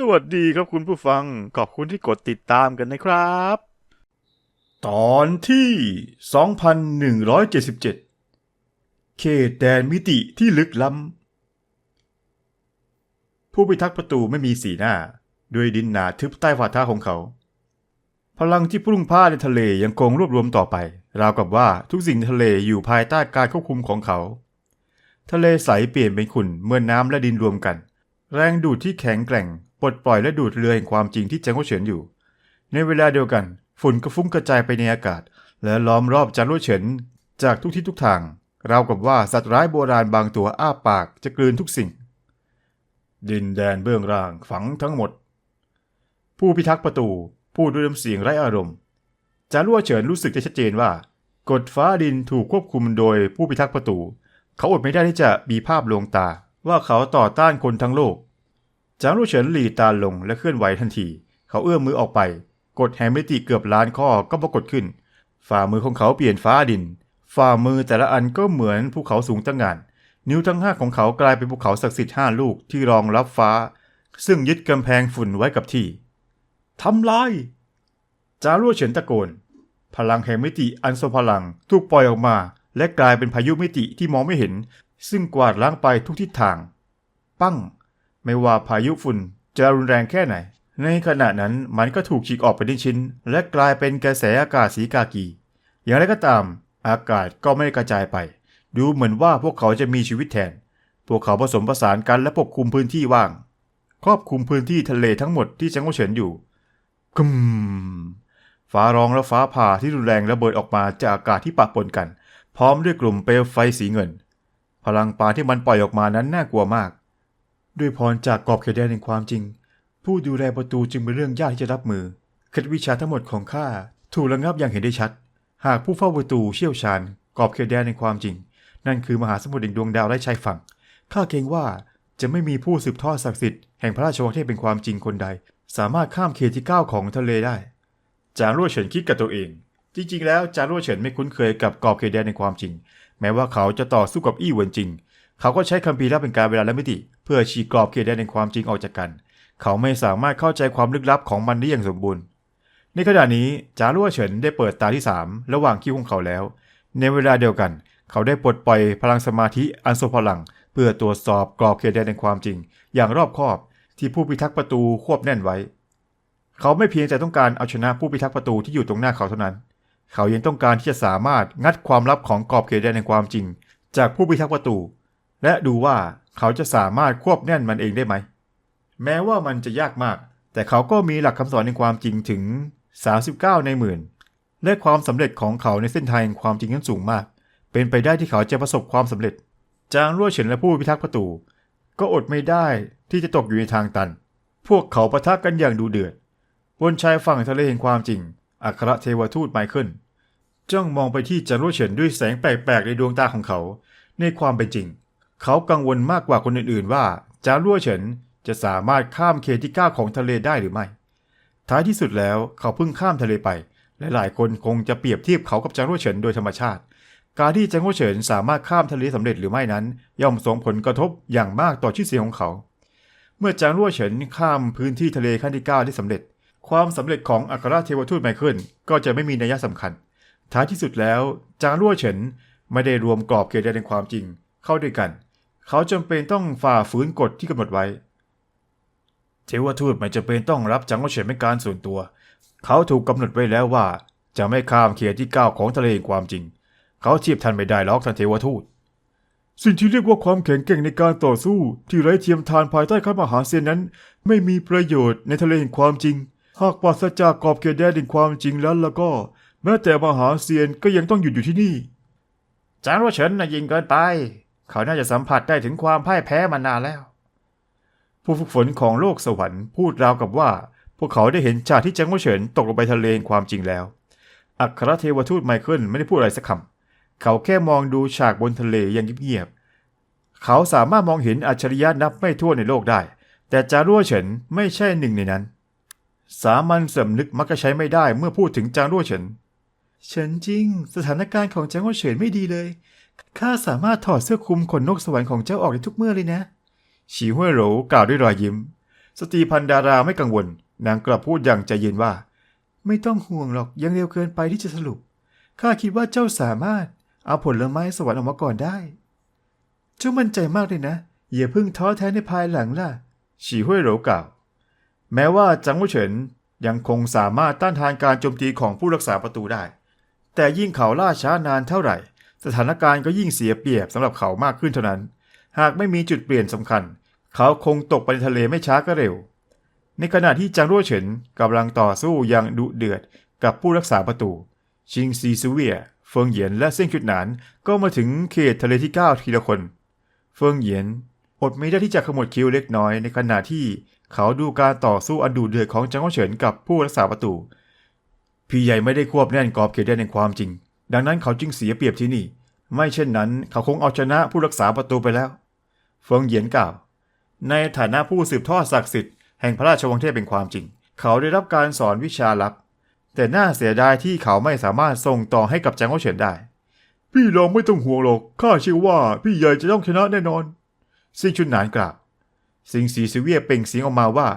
สวัสดีครับคุณผู้ฟัง ขอบคุณที่กดติดตามกันนะครับ ตอนที่ 2177 เขตแดนมิติที่ลึกล้ำ ผู้พิทักษ์ประตูไม่มีสีหน้า ด้วยดินหนาทึบใต้ฝ่าเท้าของเขา พลังที่พุ่งพ่าในทะเลยังคงรวบรวมต่อไป ราวกับว่าทุกสิ่งในทะเลอยู่ภายใต้การควบคุมของเขา ทะเลใสเปลี่ยนเป็นขุ่นเมื่อน้ำและดินรวมกันแรงดูดที่แข็งแกร่ง ปลดปล่อยและดูดเรือแห่งความจริงที่แจงโกเฉินอยู่ ในเวลาเดียวกัน ฝุ่นก็ฟุ้งกระจายไปในอากาศ และล้อมรอบจางรั่วเฉินจากทุกทิศทุกทาง ราวกับว่าสัตว์ร้ายโบราณบางตัวอ้าปากจะกลืนทุกสิ่ง ดินแดนเบื้องล่างฝังทั้งหมด ผู้พิทักษ์ประตูพูดด้วยน้ำเสียงไร้อารมณ์จารั่วเฉินรู้สึกได้ชัดเจนว่ากฎฟ้าดินถูกควบคุมโดยผู้พิทักษ์ประตู เขาอดไม่ได้ที่จะมีภาพลวงตา ว่าเขาต่อต้านคนทั้งโลก จางรู่เฉินหลีตาลงและเคลื่อนไหวทันที เขาเอื้อมมือออกไป กดแฮมมิติเกือบล้านข้อก็ปรากฏขึ้น ฝ่ามือของเขาเปลี่ยนฟ้าดิน ฝ่ามือแต่ละอันก็เหมือนภูเขาสูงตั้งงาน นิ้วทั้งห้าของเขากลายเป็นภูเขาศักดิ์สิทธิ์ห้าลูกที่รองรับฟ้า ซึ่งยึดกำแพงฝุ่นไว้กับที่ทำลายจารั่วเฉินตะโกน พลังแห่งมิติอันทรงพลังถูกปล่อยออกมา และกลายเป็นพายุมิติที่มองไม่เห็น ซึ่งกวาดล้างไปทุกทิศทาง ปั้ง ไม่ว่าพายุฝุ่นจะรุนแรงแค่ไหน ในขณะนั้นมันก็ถูกฉีกออกเป็นชิ้น และกลายเป็นกระแสอากาศสีกากี อย่างไรก็ตาม อากาศก็ไม่ไกระจายไป ดูเหมือนว่าพวกเขาจะมีชีวิตแทน พวกเขาผสมผสานกันและปกคลุมพื้นที่ว่าง ครอบคลุมพื้นที่ทะเลทั้งหมดที่จังหวัดเฉินอยู่กึมฟ้าร้องและฟ้าผ่าที่รุนแรงระเบิดออกมาจากอากาศที่ปะปนกัน พร้อมด้วยกลุ่มเปลวไฟสีเงิน พลังปาที่มันปล่อยออกมานั้นน่ากลัวมาก ด้วยพรจากกรอบเขตแดนแห่งความจริง ผู้ดูแลประตูจึงเป็นเรื่องยากที่จะรับมือเคล็ดวิชาทั้งหมดของข้าถูกระงับอย่างเห็นได้ชัด หากผู้เฝ้าประตูเชี่ยวชาญกรอบเขตแดนแห่งความจริง นั่นคือมหาสมุทรแห่งดวงดาวและชายฝั่งข้าเกรงว่าจะไม่มีผู้สืบทอดศักดิ์สิทธิ์แห่งพระราชวังที่เป็นความจริงคนใด สามารถข้ามเขตที่เก้าของทะเลได้ จางรั่วเฉินคิดกับตัวเอง จริงๆ แล้วจางรั่วเฉินไม่คุ้นเคยกับกรอบเขตแดนในความจริง แม้ว่าเขาจะต่อสู้กับอี้เหวินจริง เขาก็ใช้คัมภีร์รับเป็นการเวลาและมิติ เพื่อฉีกกรอบเขตแดนในความจริงออกจากกัน เขาไม่สามารถเข้าใจความลึกลับของมันได้อย่างสมบูรณ์ ในขณะนี้จารั่วเฉินได้เปิดตาที่สามระหว่างคิ้วของเขาแล้ว ในเวลาเดียวกัน เขาได้ปลดปล่อยพลังสมาธิอันทรงพลัง เพื่อตรวจสอบกรอบเขตแดนในความจริง อย่างรอบคอบ ที่ผู้พิทักษ์ประตูควบแน่นไว้ เขาไม่เพียงแต่ต้องการเอาชนะผู้พิทักษ์ประตูที่อยู่ตรงหน้าเขาเท่านั้น เขายังต้องการที่จะสามารถงัดความลับของกรอบเขตแดนแห่งความจริง จากผู้พิทักษ์ประตู และดูว่าเขาจะสามารถควบแน่นมันเองได้ไหม แม้ว่ามันจะยากมาก แต่เขาก็มีหลักคำสอนในความจริงถึง 39 ในหมื่น และความสำเร็จของเขาในเส้นทางแห่งความจริงนั้นสูงมาก เป็นไปได้ที่เขาจะประสบความสำเร็จ จางรั่วเฉินและผู้พิทักษ์ประตู ก็อดไม่ได้ที่จะตกอยู่ในทางตัน พวกเขาปะทะกันอย่างดูเดือด บนชายฝั่งทะเลแห่งความจริง อัครเทวทูตไมเคิลจ้องมองไปที่จางรั่วเฉินด้วยแสงแปลกๆในดวงตาของเขา ในความเป็นจริง เขากังวลมากกว่าคนอื่นๆว่าจางรั่วเฉินจะสามารถข้ามเขตที่ก้าของทะเลได้หรือไม่ ท้ายที่สุดแล้วเขาเพิ่งข้ามทะเลไป และหลายคนคงจะเปรียบเทียบเขากับจางรั่วเฉินโดยธรรมชาติ การที่จางรั่วเฉินสามารถข้ามทะเลสำเร็จหรือไม่นั้น ย่อมส่งผลกระทบอย่างมากต่อชื่อเสียงของเขา เมื่อจางรั่วเฉินข้ามพื้นที่ทะเลขั้นที่เก้าได้สำเร็จ ความสำเร็จของอัครเทวทูตไมเคิลก็จะไม่มีนัยสำคัญ ท้ายที่สุดแล้วจางรั่วเฉินไม่ได้รวมกรอบเขตแดนแห่งความจริงเข้าด้วยกัน เขาจำเป็นต้องฝ่าฝืนกฎที่กำหนดไว้ เทวทูตไม่จำเป็นต้องรับจางรั่วเฉินเป็นการส่วนตัว เขาถูกกำหนดไว้แล้วว่า จะไม่ข้ามเขตที่ก้าของทะเลแห่งความจริง เขาเทียบทันไม่ได้หรอกท่านเทวทูต สิ่งที่เรียกว่าความแข็งแกร่งในการต่อสู้ที่ไร้เทียมทานภายใต้ข้ามหาเซียนนั้น ไม่มีประโยชน์ในทะเลแห่งความจริง หากปราศจากกรอบเขตแดนแห่งความจริงแล้วแล้วก็ แม้แต่มหาเซียนก็ยังต้องหยุดอยู่ที่นี่จางรั่วเฉินน่ะยิงเกินไป เขาน่าจะสัมผัสได้ถึงความพ่ายแพ้มานานแล้ว ผู้ฝึกฝนของโลกสวรรค์พูดราวกับว่า พวกเขาได้เห็นฉากที่จางรั่วเฉินตกลงไปทะเลความจริงแล้ว อัครเทวทูตไมเคิลไม่ได้พูดอะไรสักคำเขาแค่มองดูฉากบนทะเลอย่างเงียบๆเขาสามารถมองเห็นอัจฉริยะนับไม่ถ้วนในโลกได้ แต่จารั่วเฉินไม่ใช่หนึ่งในนั้น สามัญสำนึกมักจะใช้ไม่ได้เมื่อพูดถึงจางรั่วเฉินเฉินจริง สถานการณ์ของจางรั่วเฉินไม่ดีเลย ข้าสามารถถอดเสื้อคลุมขนนกสวรรค์ของเจ้าออกได้ทุกเมื่อเลยนะ ฉีห้วยโหลกล่าวด้วยรอยยิ้ม สตรีพันดาราไม่กังวล นางกลับพูดอย่างใจเย็นว่า ไม่ต้องห่วงหรอกยังเร็วเกินไปที่จะสรุป ข้าคิดว่าเจ้าสามารถเอาผลไม้สวรรค์ออกมาก่อนได้ เจ้ามั่นใจมากเลยนะ อย่าเพิ่งท้อแท้ในภายหลังล่ะ ฉีห้วยเหลกล่าว แม้ว่าจังหวเฉินยังคงสามารถต้านทานการโจมตีของผู้รักษาประตูได้ แต่ยิ่งเขาล่าช้านานเท่าไหร่ สถานการณ์ก็ยิ่งเสียเปรียบสำหรับเขามากขึ้นเท่านั้น หากไม่มีจุดเปลี่ยนสำคัญ เขาคงตกไปในทะเลไม่ช้าก็เร็ว ในขณะที่จางรั่วเฉินกำลังต่อสู้อย่างดุเดือดกับผู้รักษาประตู ชิงซีซูเวีย เฟิงเหยียนและเซี่ยงจุดหนานก็มาถึงเขตทะเลที่ 9 ทีละคน เฟิงเหยียนอดไม่ได้ที่จะขมวดคิ้วเล็กน้อยในขณะที่เขาดูการต่อสู้อันดุเดือดของจางรั่วเฉินกับผู้รักษาประตู พี่ใหญ่ไม่ได้ควบแน่นกรอบเขตแดนในความจริง ดังนั้นเขาจึงเสียเปรียบที่นี่ ไม่เช่นนั้นเขาคงเอาชนะผู้รักษาประตูไปแล้วเฟิงเหยียนกล่าว ในฐานะผู้สืบทอดศักดิ์สิทธิ์แห่งพระราชวังเทพเป็นความจริง เขาได้รับการสอนวิชาลับ แต่น่าเสียดายที่เขาไม่สามารถส่งต่อให้กับจางโอเฉินได้ พี่ลองไม่ต้องห่วงหรอกข้าเชื่อว่าพี่ใหญ่จะต้องชนะแน่นอนซิงชุนหนานกล่าวซิงซีซิเวียเป่งเสียงออกมาว่า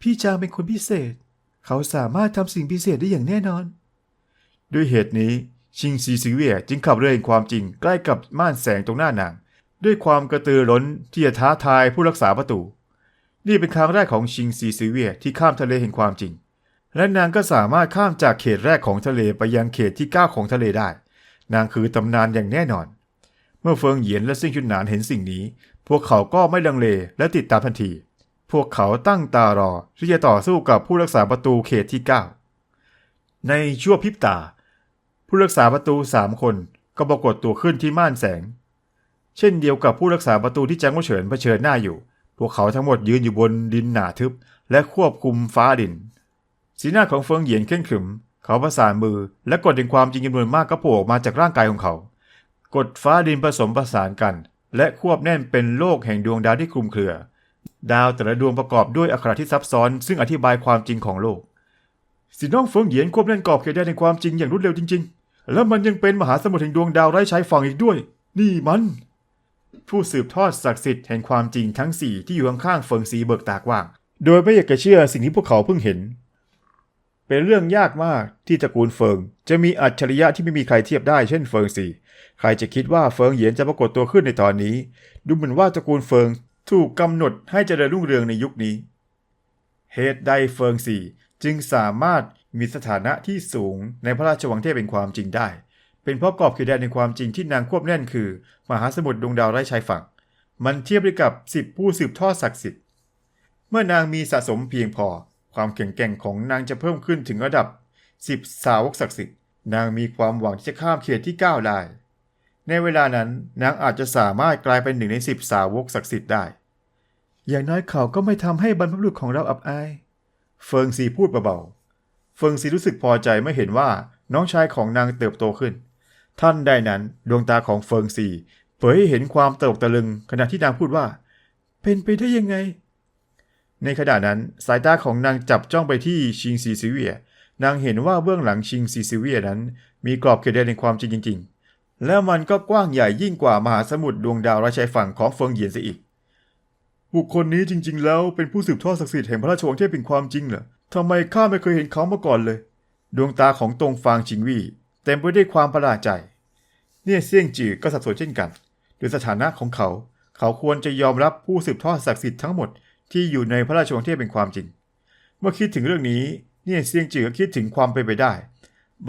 พี่จางเป็นคนพิเศษ เขาสามารถทำสิ่งพิเศษได้อย่างแน่นอน ด้วยเหตุนี้ ชิงซีซิเวียจึงขับเรือแห่งความจริงใกล้กับม่านแสงตรงหน้านาง ด้วยความกระตือร้นที่จะท้าทายผู้รักษาประตู นี่เป็นครั้งแรกของชิงซีซิเวียที่ข้ามทะเลแห่งความจริง และนางก็สามารถข้ามจากเขตแรกของทะเลไปยังเขตที่9ของทะเลได้ นางคือตำนานอย่างแน่นอน เมื่อเฟิงเหยียนและซิ่งชุนหนานเห็นสิ่งนี้ พวกเขาก็ไม่ลังเลและติดตามทันที พวกเขาตั้งตารอที่จะต่อสู้กับผู้รักษาประตูเขตที่ 9 ในชั่วพริบตา ผู้รักษาประตูสามคนก็ปรากฏตัวขึ้นที่ม่านแสง เช่นเดียวกับผู้รักษาประตูที่จังหวเฉินเผชิญหน้าอยู่ พวกเขาทั้งหมดยืนอยู่บนดินหนาทึบ และควบคุมฟ้าดิน สีหน้าของเฟิงเหยียนเคร่งขรึม เขาประสานมือและกดแห่งความจริงจำนวนมากก็โผล่ออกมาจากร่างกายของเขา กดฟ้าดินผสมประสานกัน และควบแน่นเป็นโลกแห่งดวงดาวที่คลุมเครือ ดาวแต่ละดวงประกอบด้วยอักขระที่ซับซ้อน ซึ่งอธิบายความจริงของโลกสีน้องเฟิงเหยียนควบแน่นกรอบเขตแดนในความจริงอย่างรวดเร็วจริงๆ แล้วมันยังเป็นมหาสมุทรแห่งดวงดาวไร้ชายฝั่งอีกด้วย นี่มัน ผู้สืบทอดศักดิ์สิทธิ์แห่งความจริงทั้งสี่ที่อยู่ข้างๆเฟิงซีเบิกตากว่าง โดยไม่อยากจะเชื่อสิ่งที่พวกเขาเพิ่งเห็น เป็นเรื่องยากมากที่ตระกูลเฟิง จะมีอัจฉริยะที่ไม่มีใครเทียบได้เช่นเฟิงซีใครจะคิดว่าเฟิงเหยียนจะปรากฏตัวขึ้นในตอนนี้ ดูเหมือนว่าตระกูลเฟิงถูกกำหนดให้เจริญรุ่งเรืองในยุคนี้ เหตุใดเฟิงซีจึงสามารถ มีสถานะที่สูงในพระราชวังเทพเป็นความจริงได้ เป็นเพราะกรอบเขตแดนในความจริงที่นางควบแน่นคือ มหาสมุทรดวงดาวไร้ชายฝั่ง มันเทียบได้กับสิบผู้สืบทอดศักดิ์สิทธิ์ เมื่อนางมีสะสมเพียงพอ ความแข็งแกร่งของนางจะเพิ่มขึ้นถึงระดับสิบสาวกศักดิ์สิทธิ์ นางมีความหวังที่จะข้ามเขตที่ก้าได้ ในเวลานั้นนางอาจจะสามารถกลายเป็นหนึ่งในสิบสาวกศักดิ์สิทธิ์ได้ อย่างน้อยเขาก็ไม่ทำให้บรรพบุรุษของเราอับอาย เฟิงซีพูดเบาๆ เฟิงซีรู้สึกพอใจเมื่อเห็นว่าน้องชายของนางเติบโตขึ้น ท่านใดนั้นดวงตาของเฟิงซีเผยให้เห็นความตกตะลึงขณะที่นางพูดว่า เป็นไปได้ยังไง ในขณะนั้นสายตาของนางจับจ้องไปที่ชิงซีซิเวีย นางเห็นว่าเบื้องหลังชิงซีซิเวียนั้น มีกรอบเขตแดนในความจริงจริง ๆ แล้วมันก็กว้างใหญ่ยิ่งกว่ามหาสมุทรดวงดาวร้ชายฝั่งของเฟิงเหยียนเสียอีก บุคคลนี้จริง ๆ แล้วเป็นผู้สืบทอดศักดิ์สิทธิ์แห่งพระราชวังเทพเป็นความจริงเหรอ ทำไมข้าไม่เคยเห็นเขามาก่อนเลย ดวงตาของตรงฟางชิงวี่เต็มไปด้วยความประหลาดใจ เนี่ยเซี่ยงจือก็สับสนเช่นกันโดยสถานะของเขา เขาควรจะยอมรับผู้สืบทอดศักดิ์สิทธิ์ทั้งหมดที่อยู่ในพระราชวังเทพเป็นความจริง เมื่อคิดถึงเรื่องนี้ เนี่ยเซี่ยงจือก็คิดถึงความเป็นไปได้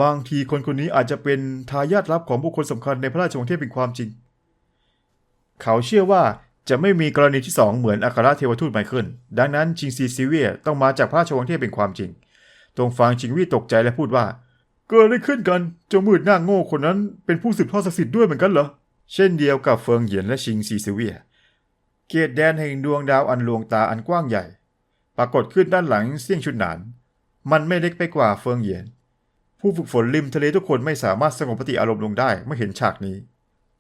บางทีคนคนนี้อาจจะเป็นทายาทลับของบุคคลสำคัญในพระราชวังเทพเป็นความจริง เขาเชื่อว่า จะไม่มีกรณีที่สองเหมือนอัครเทวทูตไมเคิลดังนั้นชิงซีซิเวียต้องมาจากพระราชวังเทพเป็นความจริง ตรงฟังชิงวี่ตกใจและพูดว่า เกิดอะไรขึ้นกันเจ้ามืดหน้าโง่คนนั้นเป็นผู้สืบทอดศักดิ์สิทธิ์ด้วยเหมือนกันเหรอ เช่นเดียวกับเฟิงเหยียนและชิงซีซิเวียเขตแดนแห่งดวงดาวอันลวงตาอันกว้างใหญ่ ปรากฏขึ้นด้านหลังเสี่ยงชุนหนาน มันไม่เล็กไปกว่าเฟิงเหยียน ผู้ฝึกฝนริมทะเลทุกคนไม่สามารถสงบปฏิอารมณ์ลงได้เมื่อเห็นฉากนี้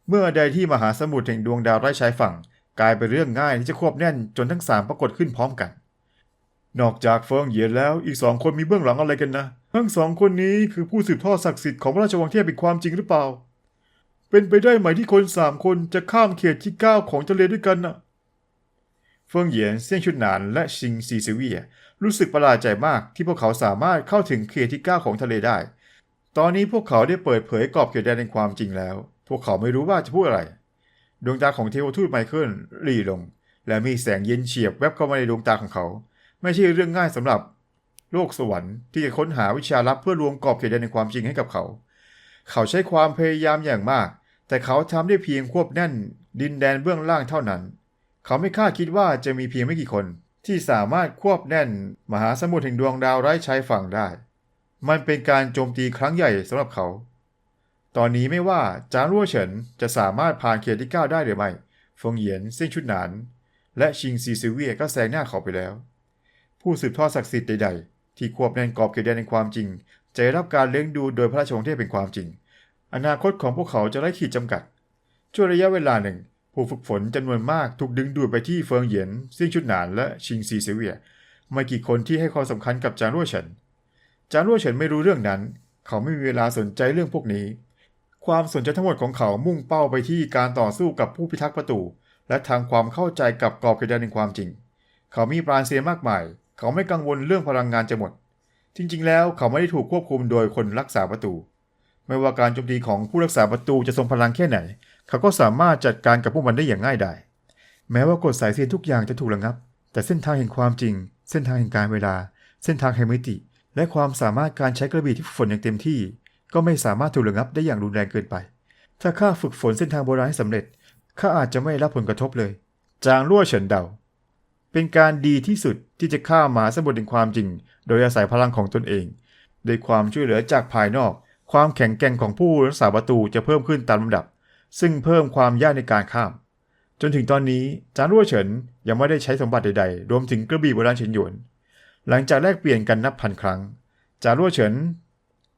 เมื่อใดที่มหาสมุทรแห่งดวงดาวไร้ชายฝั่ง กลายเป็นเรื่องง่ายที่จะควบแน่นจนทั้งสามปรากฏขึ้นพร้อมกัน นอกจากเฟิงเหยียนแล้วอีกสองคนมีเบื้องหลังอะไรกันนะ ทั้งสองคนนี้คือผู้สืบทอดศักดิ์สิทธิ์ของพระราชวังเทพเป็นความจริงหรือเปล่า เป็นไปได้ไหมที่คนสามคนจะข้ามเขตที่เก้าของทะเลด้วยกันน่ะเฟิงเหยียนเซี่ยงชุดหนานและชิงซีซิเวียรู้สึกประหลาดใจมากที่พวกเขาสามารถเข้าถึงเขตที่9ของทะเลได้ ตอนนี้พวกเขาได้เปิดเผยกรอบเขตแดนแห่งความจริงแล้ว พวกเขาไม่รู้ว่าจะพูดอะไร ดวงตาของเทวทูตไมเคิลหลีลง และมีแสงเย็นเฉียบแวบเข้ามาในดวงตาของเขา ไม่ใช่เรื่องง่ายสำหรับโลกสวรรค์ที่จะค้นหาวิชาลับเพื่อรวมกรอบเขตแดนแห่งความจริงให้กับเขา เขาใช้ความพยายามอย่างมาก แต่เขาทำได้เพียงควบแน่น ดินแดนเบื้องล่างเท่านั้น เขาไม่คาดคิดว่าจะมีเพียงไม่กี่คน ที่สามารถควบแน่น มหาสมุทรแห่งดวงดาวไร้ชายฝั่งได้ มันเป็นการโจมตีครั้งใหญ่สำหรับเขา ตอนนี้ไม่ว่าจางรั่วเฉินจะสามารถผ่านเขตที่ 9 ได้หรือไม่ ฟงเหยียนเส้นชุดหนาน และชิงซีซิเวียก็แซงหน้าเขาไปแล้ว ผู้สืบทอดศักดิ์สิทธิ์ใดๆ ที่ควบแน่นกรอบเขตแดนในความจริง จะได้รับการเลี้ยงดูโดยพระราชวงศ์เทพเป็นความจริง อนาคตของพวกเขาจะไร้ขีดจำกัด ช่วงระยะเวลาหนึ่ง ผู้ฝึกฝนจำนวนมากถูกดึงดูดไปที่เฟิงเหยียนเซี่งชุดหนาน และชิงซีเซเวีย ไม่กี่คนที่ให้ความสำคัญกับจางรั่วเฉินจางรั่วเฉินไม่รู้เรื่องนั้น เขาไม่มีเวลาสนใจเรื่องพวกนี้ ความสนใจทั้งหมดของเขามุ่งเป้าไปที่การต่อสู้กับผู้พิทักษ์ประตู และทางความเข้าใจกับกรอบเขตแดนแห่งความจริง เขามีปราณเซียนมากมาย เขาไม่กังวลเรื่องพลังงานจะหมด จริง ๆ แล้วเขาไม่ได้ถูกควบคุมโดยคนรักษาประตู ไม่ว่าการโจมตีของผู้รักษาประตูจะทรงพลังแค่ไหน เขาก็สามารถจัดการกับพวกมันได้อย่างง่ายดายแม้ว่ากฎสายเสียนทุกอย่างจะถูกระงับ แต่เส้นทางแห่งความจริง เส้นทางแห่งการเวลา เส้นทางแห่งมิติ และความสามารถการใช้กระบี่ที่ฝึกฝนอย่างเต็มที่ ก็ไม่สามารถถูกระงับได้อย่างรุนแรงเกินไป ถ้าข้าฝึกฝนเส้นทางโบราณให้สำเร็จข้าอาจจะไม่รับผลกระทบเลย จางรั่วเฉินเดา เป็นการดีที่สุดที่จะข้ามมาสมุทรแห่งความจริง โดยอาศัยพลังของตนเองโดยความช่วยเหลือจากภายนอก ความแข็งแกร่งของผู้รักษาประตูจะเพิ่มขึ้นตามลำดับ ซึ่งเพิ่มความยากในการข้าม จนถึงตอนนี้จางรั่วเฉินยังไม่ได้ใช้สมบัติใดๆ รวมถึงกระบี่โบราณเฉินหยวน หลังจากแลกเปลี่ยนกันนับพันครั้งจางรั่วเฉิน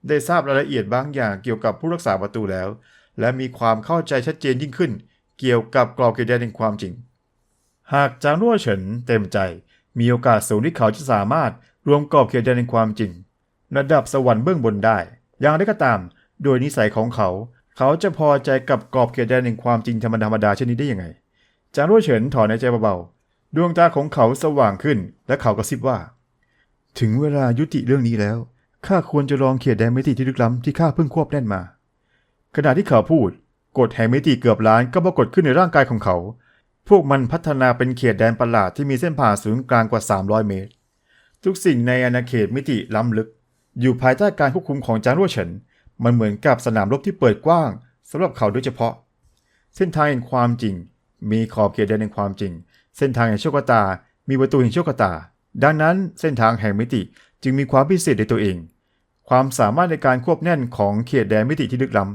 ได้ทราบรายละเอียดบางอย่างเกี่ยวกับผู้รักษาประตูแล้ว และมีความเข้าใจชัดเจนยิ่งขึ้น เกี่ยวกับกรอบเขตแดนแห่งความจริง หากจางรั่วเฉินเต็มใจ มีโอกาสสูงที่เขาจะสามารถรวมกรอบเขตแดนแห่งความจริง ระดับสวรรค์เบื้องบนได้ อย่างไรก็ตาม โดยนิสัยของเขา เขาจะพอใจกับกรอบเขตแดนแห่งความจริงธรรมดามดาเช่นนี้ได้ยังไง จางรั่วเฉินถอนในใจเบาๆดวงตาของเขาสว่างขึ้น และเขากระซิบว่า ถึงเวลายุติเรื่องนี้แล้ว ข้าควรจะลองเขตแดนมิติที่ลึกล้ำที่ข้าเพิ่งควบแน่นมา ขณะที่เขาพูด กฎแห่งมิติเกือบล้านก็ปรากฏขึ้นในร่างกายของเขา พวกมันพัฒนาเป็นเขตแดนประหลาดที่มีเส้นผ่าศูนย์กลางกว่า 300 เมตร ทุกสิ่งในอาณาเขตมิติล้ำลึก อยู่ภายใต้การควบคุมของจางรั่วเฉิน มันเหมือนกับสนามรบที่เปิดกว้างสำหรับเขาโดยเฉพาะ เส้นทางแห่งความจริง มีขอบเขตแดนแห่งความจริง เส้นทางแห่งโชคตา มีประตูแห่งโชคตา ดังนั้นเส้นทางแห่งมิติจึงมีความพิเศษในตัวเอง ความสามารถในการควบแน่นของเขตแดนมิติที่ลึกล้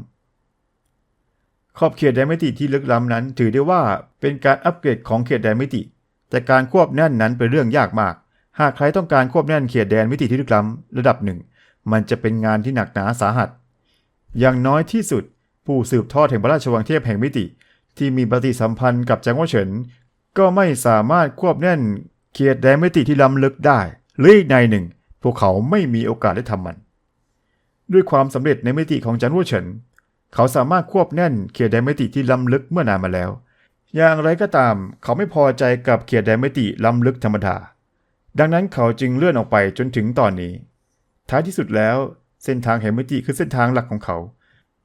ำขอบเขตแดนมิติที่ลึกล้ำนั้น ถือได้ว่าเป็นการอัปเกรดของเขตแดนมิติ แต่การควบแน่นนั้นเป็นเรื่องยากมาก หากใครต้องการควบแน่นเขตแดนมิติที่ลึกล้ำระดับหนึ่ง มันจะเป็นงานที่หนักหนาสาหัส อย่างน้อยที่สุด ผู้สืบทอดแห่งพระราชวังเทพแห่งมิติ ที่มีปฏิสัมพันธ์กับจางหวะเฉินก็ไม่สามารถควบแน่นเขตแดนมิติที่ล้ำลึกได้หรืออีกในหนึ่ง พวกเขาไม่มีโอกาสได้ทำมัน ด้วยความสำเร็จในมิติของจางหวะเฉิน เขาสามารถควบแน่นเขตแดนมิติที่ล้ำลึกเมื่อนานมาแล้ว อย่างไรก็ตามเขาไม่พอใจกับเขตแดนมิติล้ำลึกธรรมดา ดังนั้นเขาจึงเลื่อนออกไปจนถึงตอนนี้ ท้ายที่สุดแล้วเส้นทางแห่งมิติคือเส้นทางหลักของเขา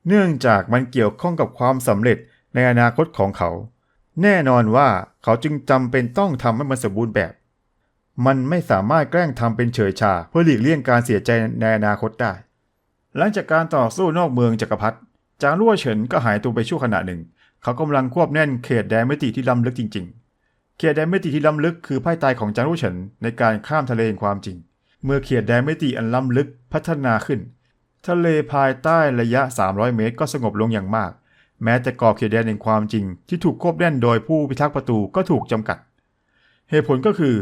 เนื่องจากมันเกี่ยวข้องกับความสำเร็จในอนาคตของเขา แน่นอนว่าเขาจึงจำเป็นต้องทำให้มันสมบูรณ์แบบ มันไม่สามารถแกล้งทำเป็นเฉยชาเพื่อหลีกเลี่ยงการเสียใจในอนาคตได้ หลังจากการต่อสู้นอกเมืองจักรพรรดิจางรั่วเฉินก็หายตัวไปชั่วขณะหนึ่ง เขากำลังควบแน่นเขตแดนมิติที่ล้ำลึกจริง ๆ เขตแดนมิติที่ล้ำลึกคือไพ่ตายของจางรั่วเฉินในการข้ามทะเลแห่งความจริง เมื่อเขตแดนมิติอันล้ำลึกพัฒนาขึ้น ทะเลภายใต้ระยะ 300 เมตร ก็สงบลงอย่างมาก แม้แต่กรอบเขตแดนแห่งความจริง ที่ถูกควบแน่นโดยผู้พิทักษ์ประตูก็ถูกจำกัด เหตุผลก็คือ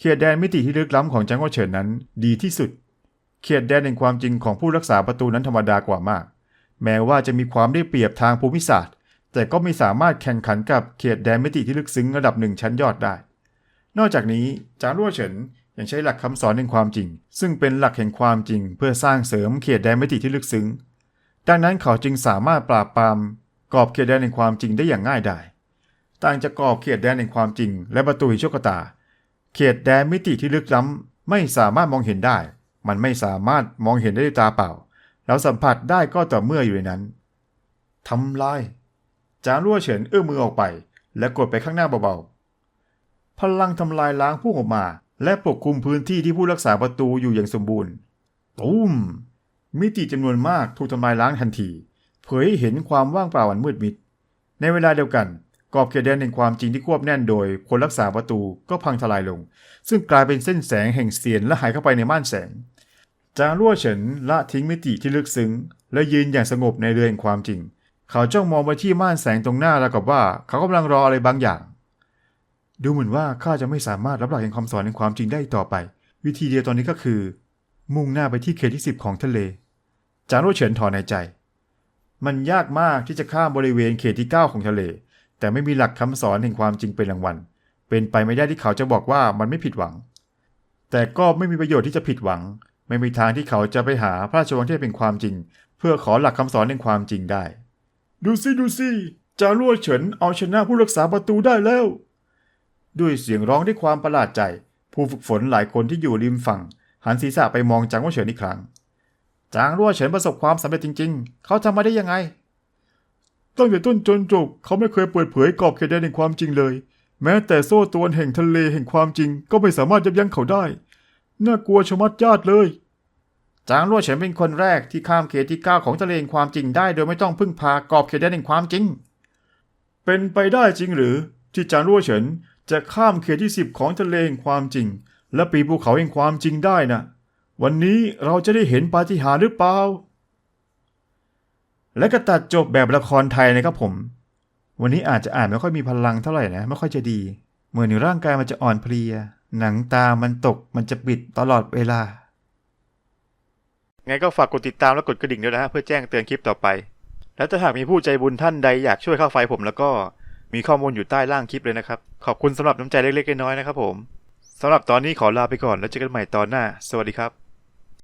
เขตแดนมิติที่ลึกล้ำของจางรั่วเฉินนั้นดีที่สุด เขตแดนแห่งความจริงของผู้รักษาประตูนั้นธรรมดากว่ามาก แม้ว่าจะมีความได้เปรียบทางภูมิศาสตร์ แต่ก็ไม่สามารถแข่งขันกับเขตแดนมิติที่ลึกซึ้งระดับหนึ่งชั้นยอดได้ นอกจากนี้จางรั่วเฉินยังใช้หลักคำสอนแห่งความจริง ซึ่งเป็นหลักแห่งความจริง เพื่อสร้างเสริมเขตแดนมิติที่ลึกซึ้ง ดังนั้นเขาจึงสามารถปราบปรามกรอบเขตแดนแห่งความจริงได้อย่างง่ายดายต่างจากกรอบเขตแดนแห่งความจริง และประตูห่งโชคชะตา เขตแดนมิติที่ลึกล้ำไม่สามารถมองเห็นได้ มันไม่สามารถมองเห็นได้ด้วยตาเปล่า แล้วสัมผัสได้ก็ต่อเมื่ออยู่ในนั้นทำลาย จางรั่วเฉินเอื้อมมือออกไป และกดไปข้างหน้าเบาๆ พลังทำลายล้างพุ่งออกมา และปกคลุมพื้นที่ที่ผู้รักษาประตูอยู่อย่างสมบูรณ์ตูมมิติจำนวนมากถูกทำลายล้างทันที เผยให้เห็นความว่างเปล่าอันมืดมิด ในเวลาเดียวกัน กรอบเขตแดนแห่งความจริงที่ควบแน่นโดยคนรักษาประตูก็พังทลายลง ซึ่งกลายเป็นเส้นแสงแห่งเสียนและหายเข้าไปในม่านแสง จางรั่วเฉินละทิ้งมิติที่ลึกซึ้ง และยืนอย่างสงบในเรือนแห่งความจริง เขาจ้องมองไปที่ม่านแสงตรงหน้าแล้วกับว่า เขากำลังรออะไรบางอย่าง ดูเหมือนว่าข้าจะไม่สามารถรับหลักแห่งคำสอนแห่งความจริงได้ต่อไป วิธีเดียวตอนนี้ก็คือ มุ่งหน้าไปที่เขตที่สิบของทะเล จางรั่วเฉินถอนหายใจ มันยากมากที่จะข้ามบริเวณเขตที่ 9 ของทะเล แต่ไม่มีหลักคำสอนแห่งความจริงเป็นรางวัลเป็นไปไม่ได้ที่เขาจะบอกว่ามันไม่ผิดหวัง แต่ก็ไม่มีประโยชน์ที่จะผิดหวัง ไม่มีทางที่เขาจะไปหาพระราชวังที่เป็นความจริง เพื่อขอหลักคำสอนแห่งความจริงได้ ดูสิดูสิจารั่วเฉินเอาชนะผู้รักษาประตูได้แล้ว ด้วยเสียงร้องด้วยความประหลาดใจ ผู้ฝึกฝนหลายคนที่อยู่ริมฝั่ง หันศีรษะไปมองจางรั่วเฉินอีกครั้ง จางรั่วเฉินประสบความสำเร็จจริง ๆ เขาทำมาได้ยังไงตั้งแต่ต้นจนจบเขาไม่เคยเปิดเผยกรอบเขตแดนแห่งความจริงเลย แม้แต่โซ่ตรวนแห่งทะเลแห่งความจริง ก็ไม่สามารถยับยั้งเขาได้ น่ากลัวชะมัดญาติเลย จางรั่วเฉินเป็นคนแรกที่ข้ามเขตที่ 9 ของทะเลแห่งความจริงได้ โดยไม่ต้องพึ่งพากรอบเขตแดนแห่งความจริง เป็นไปได้จริงหรือ ที่จางรั่วเฉินจะข้ามเขตที่ 10 ของทะเลแห่งความจริง และปีนภูเขาแห่งความจริงได้นะวันนี้เราจะได้เห็นปาฏิหาริย์หรือเปล่าและก็ตัดจบแบบละครไทยนะครับผม วันนี้อาจจะอ่านไม่ค่อยมีพลังเท่าไหร่นะ ไม่ค่อยจะดี เหมือนร่างกายมันจะอ่อนเพลีย หนังตามันตกมันจะปิดตลอดเวลา ไงก็ฝากกดติดตามและกดกระดิ่งด้วยนะฮะเพื่อแจ้งเตือนคลิปต่อไป แล้วถ้าหากมีผู้ใจบุญท่านใดอยากช่วยเข้าไฟผมแล้วก็มีข้อมูลอยู่ใต้ล่างคลิปเลยนะครับ ขอบคุณสำหรับน้ำใจเล็กๆน้อยๆนะครับผมสำหรับตอนนี้ขอลาไปก่อนแล้วเจอกันใหม่ตอนหน้า สวัสดีครับ